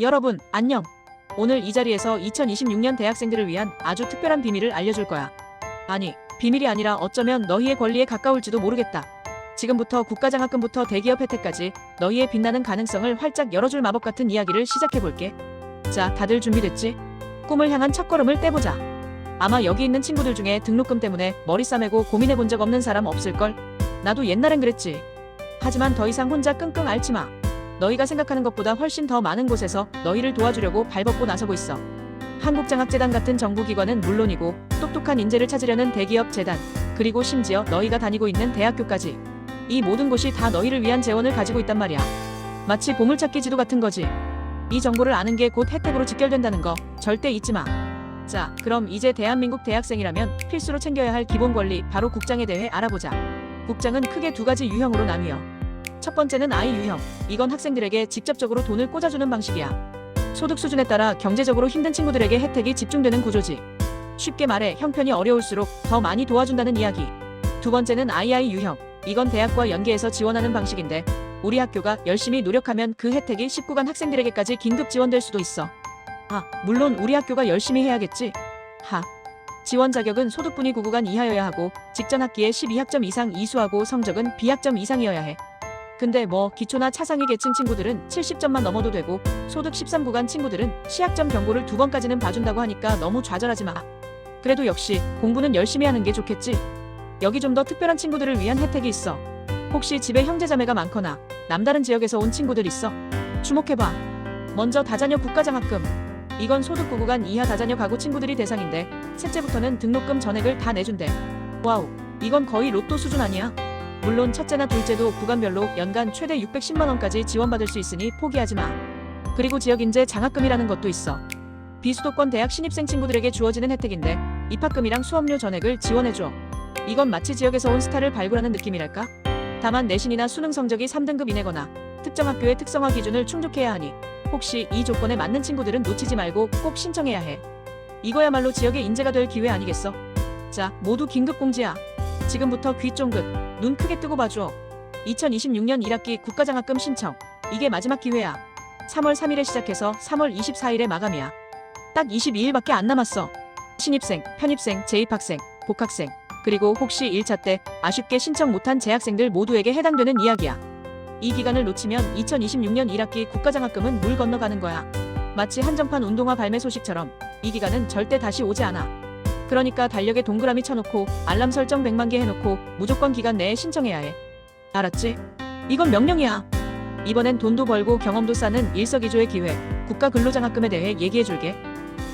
여러분, 안녕. 오늘 이 자리에서 2026년 대학생들을 위한 아주 특별한 비밀을 알려줄 거야. 아니, 비밀이 아니라 어쩌면 너희의 권리에 가까울지도 모르겠다. 지금부터 국가장학금부터 대기업 혜택까지 너희의 빛나는 가능성을 활짝 열어줄 마법 같은 이야기를 시작해볼게. 자, 다들 준비됐지? 꿈을 향한 첫걸음을 떼보자. 아마 여기 있는 친구들 중에 등록금 때문에 머리 싸매고 고민해 본 적 없는 사람 없을걸? 나도 옛날엔 그랬지. 하지만 더 이상 혼자 끙끙 앓지 마. 너희가 생각하는 것보다 훨씬 더 많은 곳에서 너희를 도와주려고 발벗고 나서고 있어. 한국장학재단 같은 정부기관은 물론이고 똑똑한 인재를 찾으려는 대기업 재단, 그리고 심지어 너희가 다니고 있는 대학교까지. 이 모든 곳이 다 너희를 위한 재원을 가지고 있단 말이야. 마치 보물찾기 지도 같은 거지. 이 정보를 아는 게 곧 혜택으로 직결된다는 거 절대 잊지 마. 자, 그럼 이제 대한민국 대학생이라면 필수로 챙겨야 할 기본 권리 바로 국장에 대해 알아보자. 국장은 크게 두 가지 유형으로 나뉘어. 첫 번째는 아이 유형. 이건 학생들에게 직접적으로 돈을 꽂아주는 방식이야. 소득 수준에 따라 경제적으로 힘든 친구들에게 혜택이 집중되는 구조지. 쉽게 말해 형편이 어려울수록 더 많이 도와준다는 이야기. 두 번째는 II 유형. 이건 대학과 연계해서 지원하는 방식인데 우리 학교가 열심히 노력하면 그 혜택이 19간 학생들에게까지 긴급 지원될 수도 있어. 아, 물론 우리 학교가 열심히 해야겠지. 하. 지원 자격은 소득분위 9구간 이하여야 하고 직전 학기에 12학점 이상 이수하고 성적은 B학점 이상이어야 해. 근데 뭐 기초나 차상위 계층 친구들은 70점만 넘어도 되고 소득 13구간 친구들은 시학점 경고를 두 번까지는 봐준다고 하니까 너무 좌절하지 마. 그래도 역시 공부는 열심히 하는 게 좋겠지. 여기 좀 더 특별한 친구들을 위한 혜택이 있어. 혹시 집에 형제자매가 많거나 남다른 지역에서 온 친구들 있어? 주목해봐. 먼저 다자녀 국가장학금. 이건 소득 9구간 이하 다자녀 가구 친구들이 대상인데 셋째부터는 등록금 전액을 다 내준대. 와우, 이건 거의 로또 수준 아니야? 물론 첫째나 둘째도 구간별로 연간 최대 610만 원까지 지원받을 수 있으니 포기하지 마. 그리고 지역 인재 장학금이라는 것도 있어. 비수도권 대학 신입생 친구들에게 주어지는 혜택인데 입학금이랑 수업료 전액을 지원해줘. 이건 마치 지역에서 온 스타를 발굴하는 느낌이랄까? 다만 내신이나 수능 성적이 3등급 이내거나 특정 학교의 특성화 기준을 충족해야 하니 혹시 이 조건에 맞는 친구들은 놓치지 말고 꼭 신청해야 해. 이거야말로 지역의 인재가 될 기회 아니겠어? 자, 모두 긴급 공지야. 지금부터 귀 쫑긋, 눈 크게 뜨고 봐줘. 2026년 1학기 국가장학금 신청. 이게 마지막 기회야. 3월 3일에 시작해서 3월 24일에 마감이야. 딱 22일밖에 안 남았어. 신입생, 편입생, 재입학생, 복학생, 그리고 혹시 1차 때 아쉽게 신청 못한 재학생들 모두에게 해당되는 이야기야. 이 기간을 놓치면 2026년 1학기 국가장학금은 물 건너가는 거야. 마치 한정판 운동화 발매 소식처럼 이 기간은 절대 다시 오지 않아. 그러니까 달력에 동그라미 쳐놓고 알람 설정 100만 개 해놓고 무조건 기간 내에 신청해야 해. 알았지? 이건 명령이야. 이번엔 돈도 벌고 경험도 쌓는 일석이조의 기회, 국가 근로장학금에 대해 얘기해줄게.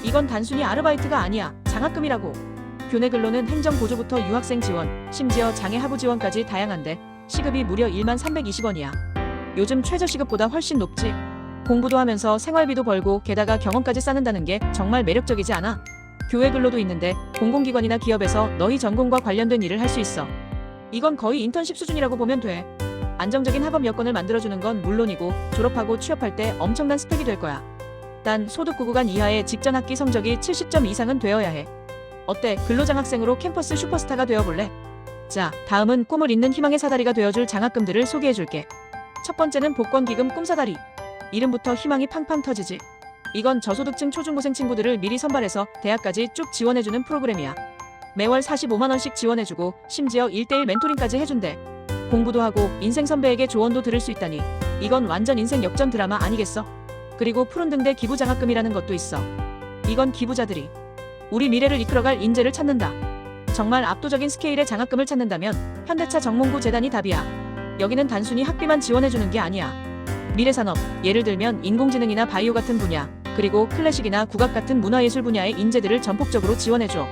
이건 단순히 아르바이트가 아니야. 장학금이라고. 교내 근로는 행정 보조부터 유학생 지원, 심지어 장애 하부 지원까지 다양한데 시급이 무려 1만 320원이야. 요즘 최저 시급보다 훨씬 높지. 공부도 하면서 생활비도 벌고 게다가 경험까지 쌓는다는 게 정말 매력적이지 않아? 교회 근로도 있는데 공공기관이나 기업에서 너희 전공과 관련된 일을 할 수 있어. 이건 거의 인턴십 수준이라고 보면 돼. 안정적인 학업 여건을 만들어주는 건 물론이고 졸업하고 취업할 때 엄청난 스펙이 될 거야. 단 소득 9구간 이하의 직전 학기 성적이 70점 이상은 되어야 해. 어때? 근로장 학생으로 캠퍼스 슈퍼스타가 되어볼래? 자, 다음은 꿈을 잇는 희망의 사다리가 되어줄 장학금들을 소개해줄게. 첫 번째는 복권기금 꿈사다리. 이름부터 희망이 팡팡 터지지. 이건 저소득층 초중고생 친구들을 미리 선발해서 대학까지 쭉 지원해주는 프로그램이야. 매월 45만원씩 지원해주고 심지어 1대1 멘토링까지 해준대. 공부도 하고 인생 선배에게 조언도 들을 수 있다니. 이건 완전 인생 역전 드라마 아니겠어? 그리고 푸른 등대 기부 장학금이라는 것도 있어. 이건 기부자들이 우리 미래를 이끌어갈 인재를 찾는다. 정말 압도적인 스케일의 장학금을 찾는다면 현대차 정몽구 재단이 답이야. 여기는 단순히 학비만 지원해주는 게 아니야. 미래산업, 예를 들면 인공지능이나 바이오 같은 분야, 그리고 클래식이나 국악 같은 문화예술 분야의 인재들을 전폭적으로 지원해줘.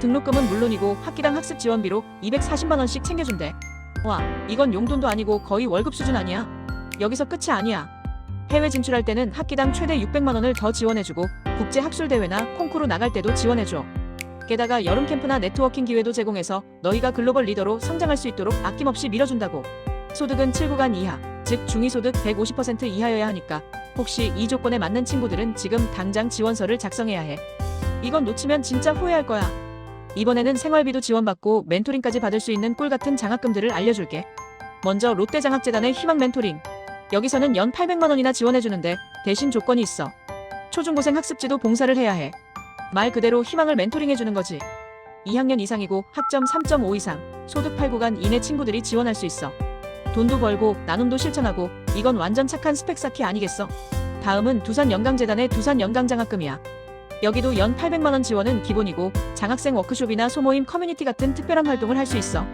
등록금은 물론이고 학기당 학습 지원비로 240만 원씩 챙겨준대. 와, 이건 용돈도 아니고 거의 월급 수준 아니야? 여기서 끝이 아니야. 해외 진출할 때는 학기당 최대 600만 원을 더 지원해주고 국제 학술 대회나 콩쿠르 나갈 때도 지원해줘. 게다가 여름 캠프나 네트워킹 기회도 제공해서 너희가 글로벌 리더로 성장할 수 있도록 아낌없이 밀어준다고. 소득은 7구간 이하, 즉 중위소득 150% 이하여야 하니까 혹시 이 조건에 맞는 친구들은 지금 당장 지원서를 작성해야 해. 이건 놓치면 진짜 후회할 거야. 이번에는 생활비도 지원받고 멘토링까지 받을 수 있는 꿀 같은 장학금들을 알려줄게. 먼저 롯데장학재단의 희망 멘토링. 여기서는 연 800만 원이나 지원해주는데 대신 조건이 있어. 초중고생 학습지도 봉사를 해야 해. 말 그대로 희망을 멘토링해주는 거지. 2학년 이상이고 학점 3.5 이상, 소득 8구간 이내 친구들이 지원할 수 있어. 돈도 벌고 나눔도 실천하고 이건 완전 착한 스펙 쌓기 아니겠어? 다음은 두산 연강재단의 두산 연강장학금이야. 여기도 연 800만 원 지원은 기본이고 장학생 워크숍이나 소모임 커뮤니티 같은 특별한 활동을 할 수 있어.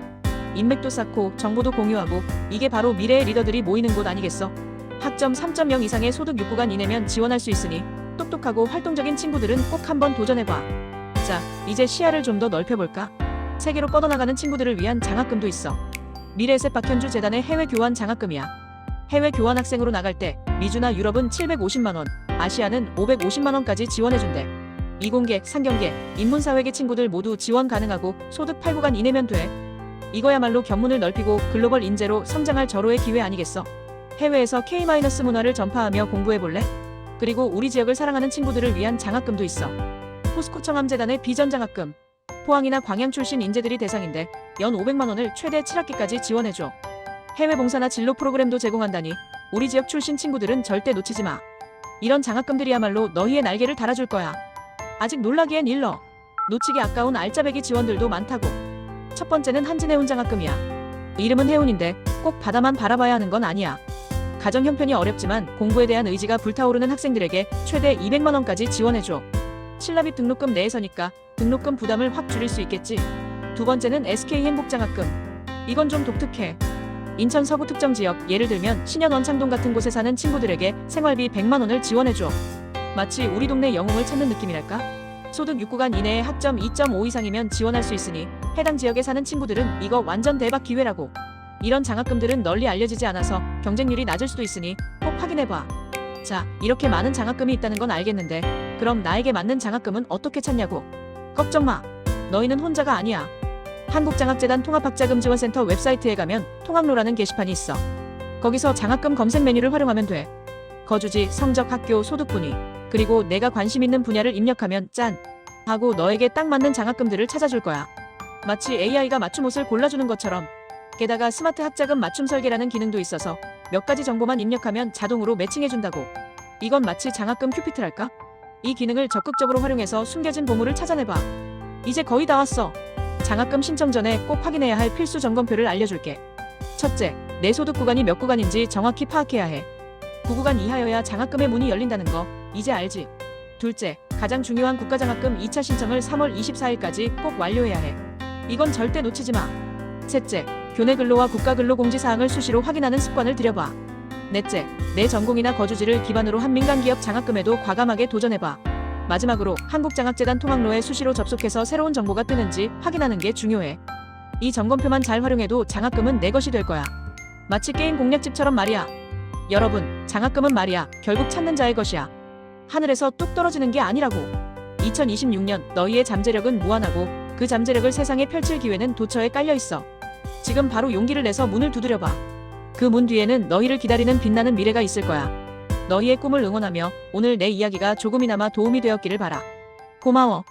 인맥도 쌓고 정보도 공유하고 이게 바로 미래의 리더들이 모이는 곳 아니겠어? 학점 3.0 이상의 소득 6구간 이내면 지원할 수 있으니 똑똑하고 활동적인 친구들은 꼭 한번 도전해봐. 자, 이제 시야를 좀 더 넓혀볼까? 세계로 뻗어나가는 친구들을 위한 장학금도 있어. 미래에셋 박현주 재단의 해외 교환 장학금이야. 해외 교환 학생으로 나갈 때 미주나 유럽은 750만 원, 아시아는 550만 원까지 지원해준대. 이공계, 상경계, 인문사회계 친구들 모두 지원 가능하고 소득 8구간 이내면 돼. 이거야말로 견문을 넓히고 글로벌 인재로 성장할 절호의 기회 아니겠어? 해외에서 K- 문화를 전파하며 공부해볼래? 그리고 우리 지역을 사랑하는 친구들을 위한 장학금도 있어. 포스코 청암재단의 비전 장학금. 포항이나 광양 출신 인재들이 대상인데 연 500만 원을 최대 7학기까지 지원해줘. 해외 봉사나 진로 프로그램도 제공한다니 우리 지역 출신 친구들은 절대 놓치지 마. 이런 장학금들이야말로 너희의 날개를 달아줄 거야. 아직 놀라기엔 일러. 놓치기 아까운 알짜배기 지원들도 많다고. 첫 번째는 한진해운 장학금이야. 이름은 해운인데 꼭 바다만 바라봐야 하는 건 아니야. 가정 형편이 어렵지만 공부에 대한 의지가 불타오르는 학생들에게 최대 200만 원까지 지원해줘. 신라빚 등록금 내에서니까 등록금 부담을 확 줄일 수 있겠지. 두 번째는 SK 행복장학금. 이건 좀 독특해. 인천 서구 특정 지역, 예를 들면 신현 원 창동 같은 곳에 사는 친구들에게 생활비 100만 원을 지원해줘. 마치 우리 동네 영웅을 찾는 느낌이랄까? 소득 6구간 이내에 학점 2.5 이상이면 지원할 수 있으니 해당 지역에 사는 친구들은 이거 완전 대박 기회라고. 이런 장학금들은 널리 알려지지 않아서 경쟁률이 낮을 수도 있으니 꼭 확인해봐. 자, 이렇게 많은 장학금이 있다는 건 알겠는데, 그럼 나에게 맞는 장학금은 어떻게 찾냐고? 걱정 마. 너희는 혼자가 아니야. 한국장학재단 통합학자금지원센터 웹사이트에 가면 통학로라는 게시판이 있어. 거기서 장학금 검색 메뉴를 활용하면 돼. 거주지, 성적, 학교, 소득 분위, 그리고 내가 관심 있는 분야를 입력하면 짠! 하고 너에게 딱 맞는 장학금들을 찾아줄 거야. 마치 AI가 맞춤 옷을 골라주는 것처럼. 게다가 스마트 학자금 맞춤 설계라는 기능도 있어서 몇 가지 정보만 입력하면 자동으로 매칭해준다고. 이건 마치 장학금 큐피트랄까? 이 기능을 적극적으로 활용해서 숨겨진 보물을 찾아내봐. 이제 거의 다 왔어. 장학금 신청 전에 꼭 확인해야 할 필수 점검표를 알려줄게. 첫째, 내 소득 구간이 몇 구간인지 정확히 파악해야 해. 9구간 이하여야 장학금의 문이 열린다는 거 이제 알지? 둘째, 가장 중요한 국가장학금 2차 신청을 3월 24일까지 꼭 완료해야 해. 이건 절대 놓치지 마. 셋째, 교내 근로와 국가 근로 공지 사항을 수시로 확인하는 습관을 들여봐. 넷째, 내 전공이나 거주지를 기반으로 한 민간 기업 장학금에도 과감하게 도전해봐. 마지막으로 한국장학재단 통학로에 수시로 접속해서 새로운 정보가 뜨는지 확인하는 게 중요해. 이 점검표만 잘 활용해도 장학금은 내 것이 될 거야. 마치 게임 공략집처럼 말이야. 여러분, 장학금은 말이야, 결국 찾는 자의 것이야. 하늘에서 뚝 떨어지는 게 아니라고. 2026년 너희의 잠재력은 무한하고 그 잠재력을 세상에 펼칠 기회는 도처에 깔려 있어. 지금 바로 용기를 내서 문을 두드려 봐. 그 문 뒤에는 너희를 기다리는 빛나는 미래가 있을 거야. 너희의 꿈을 응원하며 오늘 내 이야기가 조금이나마 도움이 되었기를 바라. 고마워.